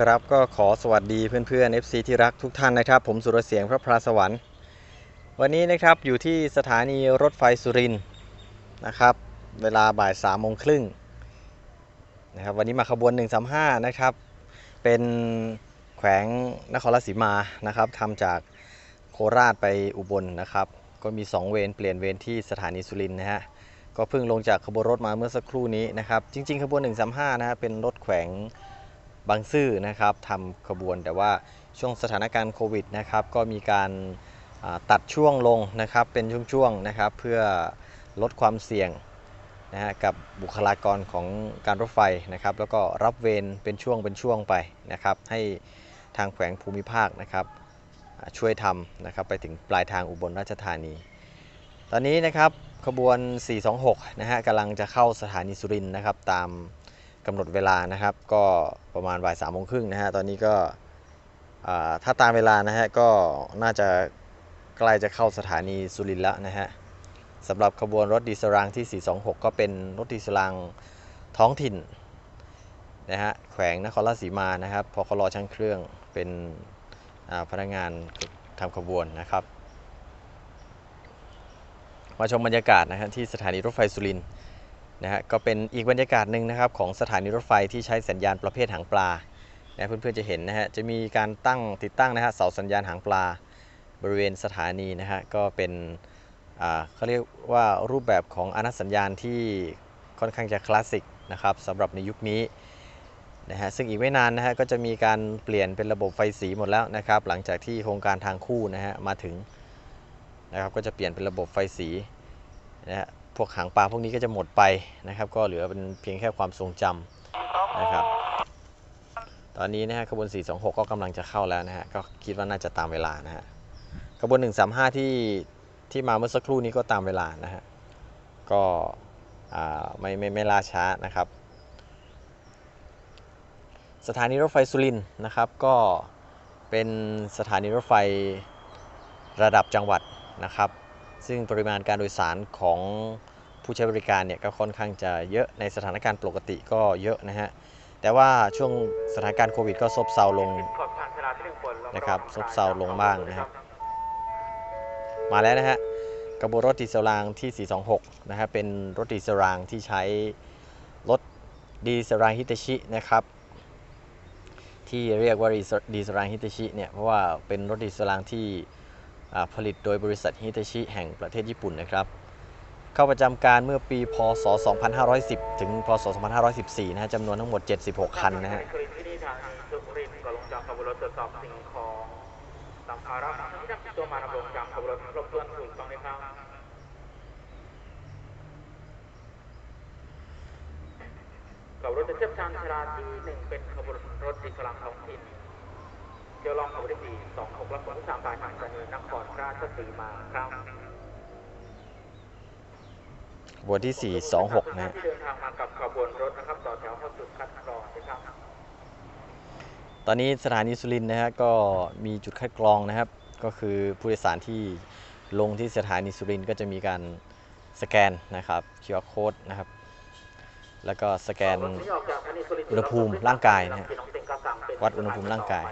ครับก็ขอสวัสดีเพื่อนๆ FC ที่รักทุกท่านนะครับ ผมสุรเสียงพระพราสวรรค์ วันนี้นะครับอยู่ที่สถานีรถไฟสุรินทร์นะครับ เวลาบ่าย3ามโมงครึ่งนะครับวันนี้มาขบวน 135 นะครับ เป็นแขวงนครราชสีมานะครับทำจากโคราชไปอุบลนะครับ ก็มี 2 เวรเปลี่ยนเวรที่สถานีสุรินทร์นะฮะก็เพิ่งลงจากขบวนรถมาเมื่อสักครู่นี้นะครับ จริง ๆ ขบวน 135 นะฮะเป็นรถแขวง บางซื่อนะครับทำขบวน แต่ว่าช่วงสถานการณ์โควิดนะครับก็มีการตัดช่วงลงนะครับเป็นช่วงๆนะครับเพื่อลดความเสี่ยงนะฮะกับบุคลากรของการรถไฟนะครับแล้วก็รับเวรเป็นช่วงเป็นช่วงไปนะครับให้ทางแขวงภูมิภาคนะครับช่วยทำนะครับไปถึงปลายทางอุบลราชธานี ตอนนี้นะครับขบวน 426 นะฮะกำลังจะเข้าสถานีสุรินทร์นะครับตาม กำหนดเวลานะครับ ก็ประมาณบ่ายสามโมงครึ่งนะฮะตอนนี้ก็ถ้าตามเวลานะฮะก็น่าจะใกล้จะเข้าสถานีสุรินทร์แล้วนะฮะสำหรับขบวนรถดีเซลรางที่ 426 ก็เป็นรถดีเซลรางท้องถิ่นนะฮะแขวงนครราชสีมานะครับพอเขารอช่างเครื่องเป็นพนักงานทำขบวนนะครับ มาชมบรรยากาศนะฮะที่สถานีรถไฟสุรินทร์ นะฮะก็เป็นอีกบรรยากาศหนึ่งนะครับของสถานีรถไฟที่ใช้สัญญาณประเภทหางปลานะเพื่อนๆจะเห็นนะฮะจะมีการตั้งติดตั้งนะฮะเสาสัญญาณหางปลา บริเวณสถานีนะฮะก็เป็นอ่าเขาเรียกว่ารูปแบบของอนัสัญญาณที่ค่อนข้างจะคลาสสิกนะครับสำหรับในยุคนี้นะฮะซึ่งอีกไม่นานนะฮะก็จะมีการเปลี่ยนเป็นระบบไฟสีหมดแล้วนะครับ หลังจากที่โครงการทางคู่นะฮะมาถึงนะครับก็จะเปลี่ยนเป็นระบบไฟสีนะฮะ พวกหางปลาพวกนี้ก็จะหมดไปนะครับ ก็เหลือเป็นเพียงแค่ความทรงจำนะครับ ตอนนี้นะฮะขบวน 426 ก็กำลังจะเข้าแล้วนะฮะก็คิดว่าน่าจะตามเวลานะฮะขบวน 135 ที่ที่มาเมื่อสักครู่นี้ก็ตามเวลานะฮะก็อ่าไม่ไม่ไม่ล่าช้านะครับ สถานีรถไฟสุรินทร์นะครับ ก็เป็นสถานีรถไฟระดับจังหวัดนะครับ ซึ่งปริมาณการโดยสารของผู้ใช้บริการเนี่ยก็ค่อนข้างจะเยอะในสถานการณ์ปกติก็เยอะนะฮะ แต่ว่าช่วงสถานการณ์โควิดก็ซบเซาลงนะครับซบเซาลงบ้างนะครับ มาแล้วนะฮะกระบวนรถดีเซลรางที่ 426 นะฮะเป็นรถดีเซลรางที่ใช้รถดีเซลรางฮิตาชินะครับที่เรียกว่าดีเซลรางฮิตาชิเนี่ยเพราะว่าเป็นรถดีเซลรางที่ ผลิตโดยบริษัทฮิตาชิแห่งประเทศญี่ปุ่นนะครับเข้าประจำการเมื่อปี พศ 2510 ถึง พศ 2514 นะฮะจำนวนทั้งหมด 76 คันนะฮะขบวนรถจะเชื่อมทางจากขบรถจะเทียบชานชาลาที่หนึ่งเป็นขบวนรถดีสลังท้องถิ่น เที่ยวรองขบวนที่สี่สองหกและขบวนที่สามปลายทางสถานีนครราชสีมาครับขบวนที่ 426 นะเดินทางมากับขบวนรถนะครับต่อแถวเข้าจุดคัดกรองนะครับ ตอนนี้สถานีสุรินทร์นะฮะก็มีจุดคัดกรองนะครับ ก็คือผู้โดยสารที่ลงที่สถานีสุรินทร์ก็จะมีการสแกนนะครับ QR code นะครับ แล้วก็สแกนอุณหภูมิร่างกายนะฮะวัดอุณหภูมิร่างกาย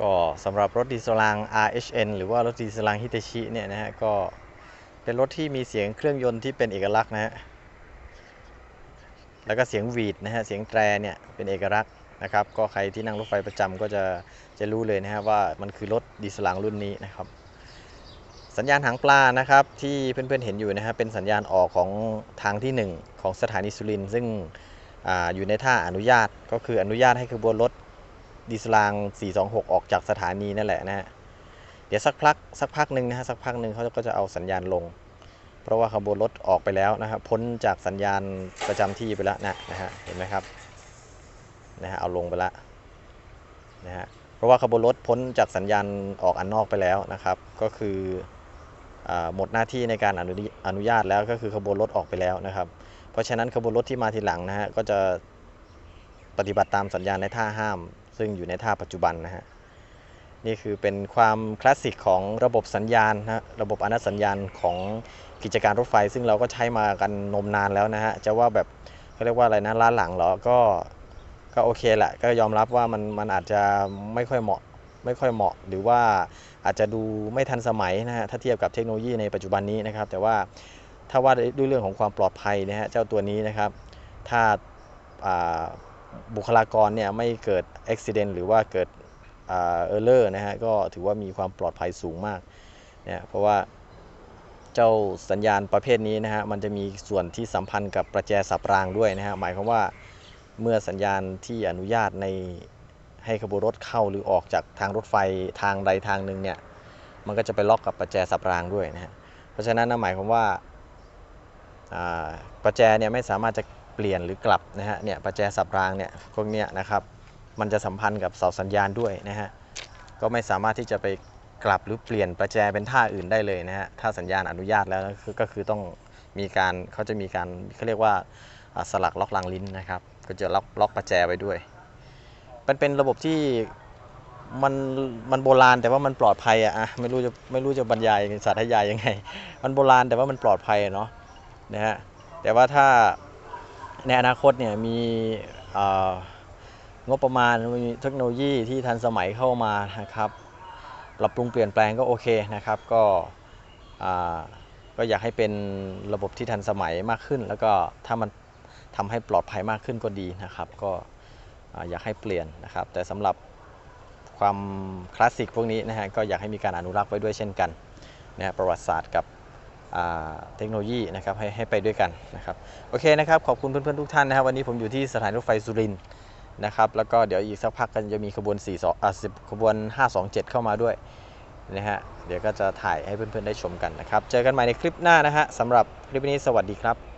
ก็สำหรับรถดีเซลราง RHN หรือว่ารถดีเซลรางฮิเตชิเนี่ยนะฮะก็เป็นรถที่มีเสียงเครื่องยนต์ที่เป็นเอกลักษณ์นะฮะแล้วก็เสียงวีดนะฮะเสียงแตรเนี่ยเป็นเอกลักษณ์นะครับก็ใครที่นั่งรถไฟประจำก็จะจะรู้เลยนะฮะว่ามันคือรถดีเซลรางรุ่นนี้นะครับ สัญญาณหางปลานะครับที่เพื่อนๆเห็นอยู่นะฮะเป็นสัญญาณออกของทางที่ 1 ของสถานีสุรินทร์ซึ่งออยู่ในท่าอนุญาตก็คืออนุญาตให้ขบวนรถ ดีเซลราง 426 ออกจากสถานีนั่นแหละนะฮะ เดี๋ยวสักพักสักพักหนึ่งนะฮะสักพักหนึ่งเขาก็จะเอาสัญญาณลง เพราะว่าขบวนรถออกไปแล้วนะครับพ้นจากสัญญาณประจำที่ไปแล้วนะนะฮะเห็นไหมครับนะฮะเอาลงไปแล้วนะฮะเพราะว่าขบวนรถพ้นจากสัญญาณออกอันนอกไปแล้วนะครับ ก็คืออหมดหน้าที่ในการอนุอนุญาตแล้วก็คือขบวนรถออกไปแล้วนะครับ เพราะฉะนั้นขบวนรถที่มาทีหลังนะฮะก็จะปฏิบัติตามสัญญาณในท่าห้าม ซึ่งอยู่ในท่าปัจจุบันนะฮะนี่คือเป็นความคลาสสิกของระบบสัญญาณนะฮะระบบอนุสัญญาณของกิจการรถไฟ ซึ่งเราก็ใช้มากันนมนานแล้วนะฮะจะว่าแบบเขาเรียกว่าอะไรนะล้าหลังเหรอก็ก็โอเคแหละก็ยอมรับว่ามันมันอาจจะไม่ค่อยเหมาะไม่ค่อยเหมาะ หรือว่าอาจจะดูไม่ทันสมัยนะฮะถ้าเทียบกับเทคโนโลยีในปัจจุบันนี้นะครับ แต่ว่าถ้าว่าด้วยเรื่องของความปลอดภัยนะฮะเจ้าตัวนี้นะครับ ถ้า บุคลากรเนี่ยไม่เกิดอุบิเหตุหรือว่าเกิดเออร์เลอร์นะฮะก็ถือว่ามีความปลอดภัยสูงมากเนี่ยเพราะว่าเจ้าสัญญาณประเภทนี้นะฮะมันจะมีส่วนที่สัมพันธ์กับประแจสับรางด้วยนะฮะหมายความว่าเมื่อสัญญาณที่อนุญาตในให้ขบวนรถเข้าหรือออกจากทางรถไฟทางใดทางหนึ่งเนี่ยมันก็จะไปล็อกกับประแจสับรางด้วยนะฮะเพราะฉะนั้นนะหมายความว่าอ่าประแจเนี่ยไม่สามารถจะ เปลี่ยนหรือกลับนะฮะเนี่ยประแจสับรางเนี่ยพวกเนี้ยนะครับมันจะสัมพันธ์กับเสาสัญญาณด้วยนะฮะก็ไม่สามารถที่จะไปกลับหรือเปลี่ยนประแจเป็นท่าอื่นได้เลยนะฮะถ้าสัญญาณอนุญาตแล้วก็คือก็คือต้องมีการเขาจะมีการเขาเรียกว่าสลักล็อกรางลิ้นนะครับ ก็จะล็อกล็อกประแจไว้ด้วยมันเป็นระบบที่มันมันโบราณแต่ว่ามันปลอดภัยอะอะไม่รู้จะไม่รู้จะบรรยายสาธยายยังไง มันโบราณแต่ว่ามันปลอดภัยเนาะนะฮะแต่ว่าถ้า ในอนาคตเนี่ยมีงบประมาณมีเทคโนโลยีที่ทันสมัยเข้ามานะครับปรับปรุงเปลี่ยนแปลงก็โอเคนะครับก็ก็อยากให้เป็นระบบที่ทันสมัยมากขึ้น แล้วก็ถ้ามันทำให้ปลอดภัยมากขึ้นก็ดีนะครับ ก็อยากให้เปลี่ยนนะครับ แต่สำหรับความคลาสสิกพวกนี้นะฮะก็อยากให้มีการอนุรักษ์ไว้ด้วยเช่นกันนะประวัติศาสตร์กับ เทคโนโลยีนะครับให้ให้ไปด้วยกันนะครับโอเคนะครับขอบคุณเพื่อนๆทุกท่านนะครับวันนี้ผมอยู่ที่สถานีรถไฟสุรินทร์นะครับแล้วก็เดี๋ยวอีกสักพักกันจะมีขบวน4 2อ่า10ขบวน 527 เข้ามาด้วยนะฮะเดี๋ยวก็จะถ่ายให้เพื่อนๆได้ชมกันนะครับ เจอกันใหม่ในคลิปหน้านะฮะสำหรับคลิปนี้สวัสดีครับ